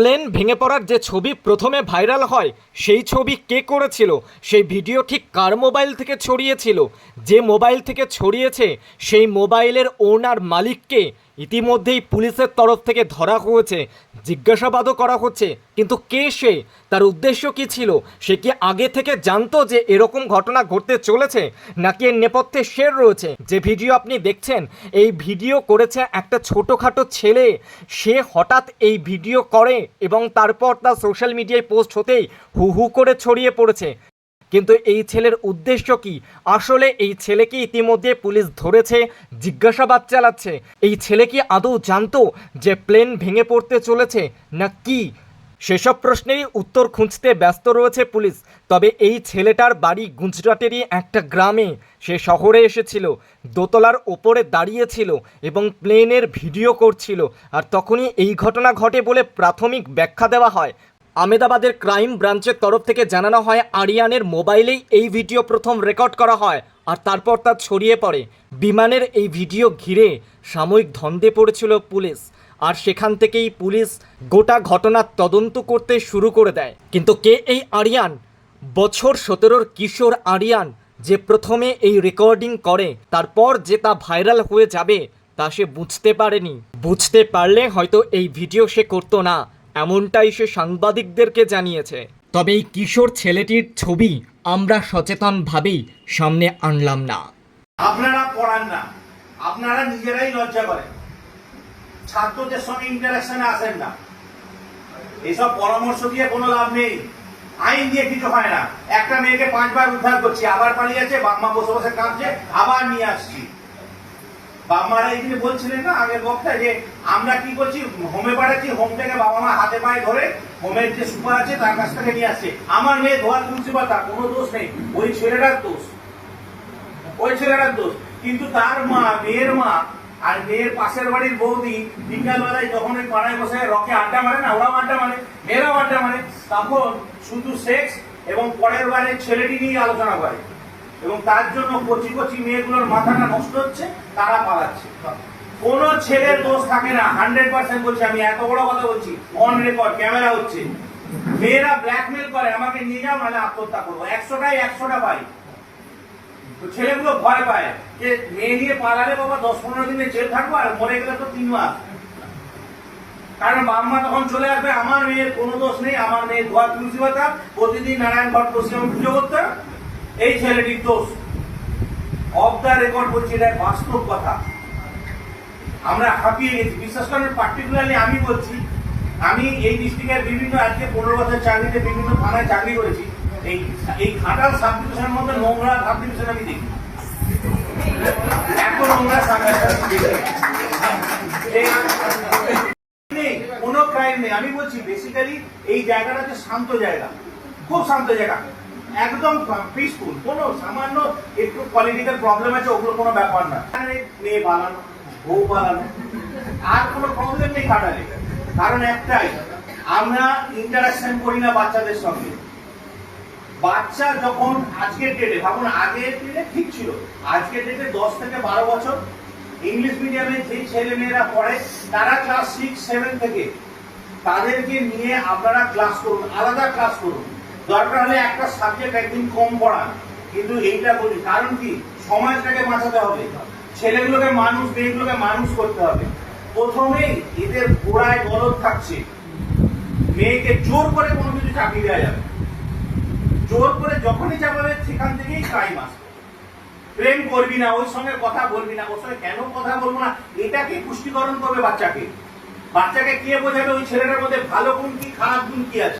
Plane ভেঙে পড়ার যে ছবি প্রথমে ভাইরাল হয়, সেই ছবি কে করেছিল? সেই ভিডিও ঠিক কার মোবাইল থেকে ছড়িয়েছিল? যে মোবাইল থেকে ছড়িয়েছে, সেই মোবাইলের ওনার মালিককে ইতিমধ্যেই পুলিশের তরফ থেকে ধরা হয়েছে, জিজ্ঞাসাবাদও করা হচ্ছে। কিন্তু কে সে? তার উদ্দেশ্য কি ছিল? সে কি আগে থেকে জানতো যে এরকম ঘটনা ঘটতে চলেছে? নাকি এর নেপথ্যে শের রয়েছে? যে ভিডিও আপনি দেখছেন, এই ভিডিও করেছে একটা ছোটোখাটো ছেলে। সে হঠাৎ এই ভিডিও করে এবং তারপর তার সোশ্যাল মিডিয়ায় পোস্ট হতেই হু হু করে ছড়িয়ে পড়েছে। কিন্তু এই ছেলের উদ্দেশ্য কি? আসলে এই ছেলেকে ইতিমধ্যে পুলিশ ধরেছে, জিজ্ঞাসাবাদ চালাচ্ছে। এই ছেলে কি আদৌ জানতো যে প্লেন ভেঙে পড়তে চলেছে, না কি? সেসব প্রশ্নেরই উত্তর খুঁজতে ব্যস্ত রয়েছে পুলিশ। তবে এই ছেলেটার বাড়ি গুজরাটেরই একটা গ্রামে। সে শহরে এসেছিল, দোতলার ওপরে দাঁড়িয়েছিল এবং প্লেনের ভিডিও করছিল। আর তখনই এই ঘটনা ঘটে বলে প্রাথমিক ব্যাখ্যা দেওয়া হয়। আমেদাবাদের ক্রাইম ব্রাঞ্চের তরফ থেকে জানানো হয়, আরিয়ানের মোবাইলেই এই ভিডিও প্রথম রেকর্ড করা হয় আর তারপর তা ছড়িয়ে পড়ে। বিমানের এই ভিডিও ঘিরে সাময়িক ধন্দে পড়েছিল পুলিশ আর সেখান থেকেই পুলিশ গোটা ঘটনার তদন্ত করতে শুরু করে দেয়। কিন্তু কে এই আরিয়ান? বছর সতেরোর কিশোর আরিয়ান যে প্রথমে এই রেকর্ডিং করে, তারপর যে তা ভাইরাল হয়ে যাবে, তা সে বুঝতে পারেনি। বুঝতে পারলে হয়তো এই ভিডিও সে করতো না। এমনটাই সে সাংবাদিকদেরকে জানিয়েছে। তবে এই কিশোর ছেলেটির ছবি আমরা সচেতনভাবেই সামনে আনলাম না। আপনারা পড়ান না। আপনারা নিজেরাই লজ্জা করেন। ছাত্রদের সঙ্গে ইন্টারাকশনে আসেন না। এসব পরামর্শ দিয়ে কোনো লাভ নেই। আইন দিয়ে কিছু হয় না। একটা মেয়েকে পাঁচবার উদ্ধার করছি আবার পালিয়ে পালিয়েছে বাম্মা বসে বসে কাঁদছে আবার নিয়ে আসছি। বাম্মারা এইদিকে বলছিলেন না আগের বক্তা যে আমরা কি করছি, হোমে পাঠাচ্ছি, হোম থেকে বাবা মা হাতে পায়ে ধরে হোমের যে সুপার আছে তার কাছ থেকে নিয়ে আসছে। আমার মেয়ে ধোয়ার প্রিন্সিপাল, তার কোনো দোষ নেই। ওই ছেলেটার দোষ। ওই ছেলেটার দোষ। কিন্তু তার মা, মেয়ের মা আর মেয়ের পাশের বাড়ির বৌদি বিকালবেলায় যখন ওই পাড়ায় বসে রকে আড্ডা মারে না, ওরাও আড্ডা মারে, মেয়েরাও আড্ডা মারে, তখন শুধু সেক্স এবং পরের বাড়ির ছেলেটি নিয়ে আলোচনা করে। এবং তার জন্য কচি কচি মেয়েগুলোর মাথাটা নষ্ট হচ্ছে, তারা পালাচ্ছে। কোন ছেলের দোষ থাকে না হান্ড্রেড পার্সেন্ট বলছি আমি, এত বড় কথা বলছি অন রেকর্ড ক্যামেরা হচ্ছে। মেয়েরা ব্ল্যাকমেল করে, আমাকে নিয়ে যাও, নাহলে আত্মহত্যা করব। একশোটাই একশোটা পাই। তো ছেলেগুলো ভয় পায় যে মেয়ে নিয়ে পালালে বাবা দশ পনেরো দিনে জেল থাকব আর মরে গেলে তো তিন মাস। কারণ বাম্মা তখন চলে আসবে, আমার মেয়ের কোনো দোষ নেই, আমার মেয়ের ধোয়া তুলসী পাতা, প্রতিদিন নারায়ণ ঘট আমি পুজো করতাম এই ছেলেটির দোষ। অফ দ্য রেকর্ড বলছি, এটা বাস্তব কথা। আমরা হাঁপিয়ে গেছি। বিশ্বাস করেন পার্টিকুলারলি আমি বলছি, আমি এই ডিস্ট্রিক্টের বিভিন্ন আজকে পনেরো বছর চাকরিতে বিভিন্ন থানায় চাকরি করেছি। এই এই ঘাটাল সাব ডিভিশনের মধ্যে নোংরা সাব ডিভিশন আমি দেখি। এত ক্রাইম নেই আমি বলছি বেসিক্যালি এই জায়গাটা হচ্ছে শান্ত জায়গা। খুব শান্ত জায়গা। একদম পিসফুল কোনো সামান্য একটু পলিটিক্যাল প্রবলেম আছে, ওগুলো কোনো ব্যাপার না। মেয়ে পালানো বউ পালানো আর কোনো প্রবলেম নেই কাটালে। কারণ একটাই, আমরা ইন্টারাকশন করি না বাচ্চাদের সঙ্গে। বাচ্চা যখন আজকের ডেটে ভাবুন, আগের ডেটে ঠিক ছিল। আজকের ডেটে দশ থেকে বারো বছর। ইংলিশ মিডিয়ামে যে ছেলে মেয়েরা পড়ে, তারা ক্লাস সিক্স সেভেন থেকে, তাদেরকে নিয়ে আপনারা ক্লাস করুন, আলাদা ক্লাস করুন। দরকার হলে একটা সাবজেক্ট একদিন কম পড়ান। কিন্তু এইটা বলি কারণ কি? সমাজটাকে বাঁচাতে হবে। ছেলেগুলোকে মানুষ, মেয়েগুলোকে মানুষ করতে হবে। প্রথমেই এদের থাকছে। মেয়েকে জোর করে কোনো কিছু চাকরি দেওয়া যাবে জোর করে যখনই সেখান থেকেই ক্রাইম আসবে। প্রেম করবি না, ওর সঙ্গে কথা বলবি না, ওর সঙ্গে কেন কথা বলব না? এটাকে পুষ্টিকরণ করবে বাচ্চাকে। বাচ্চাকে কে বোঝাবে? ওই ছেলেটার মধ্যে ভালো গুণ কি, খারাপ গুণ কি আছে?